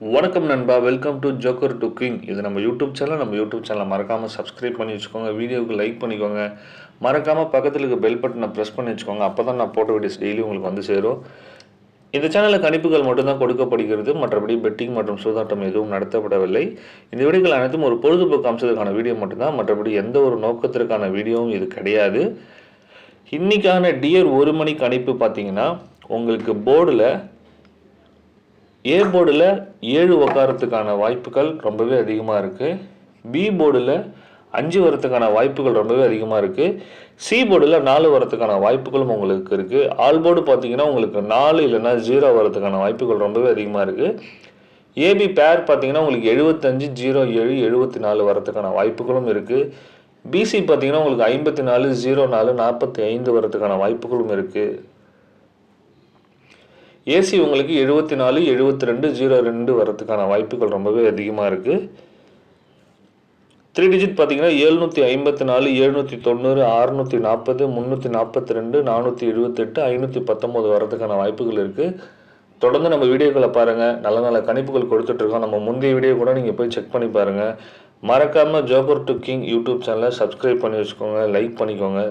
வணக்கம் நண்பா welcome to Joker to King இது நம்ம யூடியூப் சேனல் நம்ம யூடியூப் சேனலை மறக்காமல் சப்ஸ்கிரைப் பண்ணி வச்சுக்கோங்க. வீடியோவுக்கு லைக் பண்ணிக்கோங்க. மறக்காமல் பக்கத்தில் இருக்க பெல் பட்டனை ப்ரெஸ் பண்ணி வச்சுக்கோங்க. அப்போ தான் நான் போட்டோ வீடியோஸ் டெய்லி உங்களுக்கு வந்து சேரும். இந்த சேனலில் கணிப்புகள் மட்டும்தான் கொடுக்கப்படுகிறது. மற்றபடி பெட்டிங் மற்றும் சூதாட்டம் எதுவும் நடத்தப்படவில்லை. இந்த வீடியோக்கள் அனைத்தும் ஒரு பொழுதுபோக்கு அம்சத்துக்கான வீடியோ மட்டும்தான். மற்றபடி எந்த ஒரு நோக்கத்திற்கான வீடியோவும் இது கிடையாது. இன்னைக்கான டியர் ஒரு மணி கணிப்பு பார்த்தீங்கன்னா உங்களுக்கு போர்டில் ஏ போர்டில் ஏழு உக்காரத்துக்கான வாய்ப்புகள் ரொம்பவே அதிகமாக இருக்குது பி போர்டில் அஞ்சு வரத்துக்கான வாய்ப்புகள் ரொம்பவே அதிகமாக இருக்குது சி போர்டில் நாலு வரத்துக்கான வாய்ப்புகளும் உங்களுக்கு இருக்குது ஆல் போர்டு பார்த்தீங்கன்னா உங்களுக்கு நாலு இல்லைன்னா ஜீரோ வரத்துக்கான வாய்ப்புகள் ரொம்பவே அதிகமாக இருக்குது ஏபி பேர் பார்த்தீங்கன்னா உங்களுக்கு எழுபத்தஞ்சு ஜீரோ ஏழு எழுபத்தி நாலு வரத்துக்கான வாய்ப்புகளும் இருக்குது பிசி பார்த்தீங்கன்னா உங்களுக்கு ஐம்பத்தி நாலு ஜீரோ நாலு நாற்பத்தி ஐந்து வரத்துக்கான வாய்ப்புகளும் இருக்குது ஏசி உங்களுக்கு எழுபத்தி நாலு எழுபத்தி ரெண்டு ஜீரோ ரெண்டு வரதுக்கான வாய்ப்புகள் ரொம்பவே அதிகமாக இருக்குது த்ரீ டிஜிட் பார்த்தீங்கன்னா எழுநூற்றி ஐம்பத்தி நாலு எழுநூற்றி தொண்ணூறு அறுநூற்றி நாற்பது முந்நூற்றி நாற்பத்தி ரெண்டு நானூற்றி எழுபத்தெட்டு ஐநூற்றி பத்தொம்போது வரதுக்கான வாய்ப்புகள் இருக்குது தொடர்ந்து நம்ம வீடியோக்களை பாருங்கள் நல்ல நல்ல கணிப்புகள் கொடுத்துட்ருக்கோம். நம்ம முந்தைய வீடியோ கூட நீங்கள் போய் செக் பண்ணி பாருங்கள் மறக்காமல் ஜோக்கர் டு கிங் யூடியூப் சேனலை சப்ஸ்கிரைப் பண்ணி வச்சுக்கோங்க. லைக் பண்ணிக்கோங்க.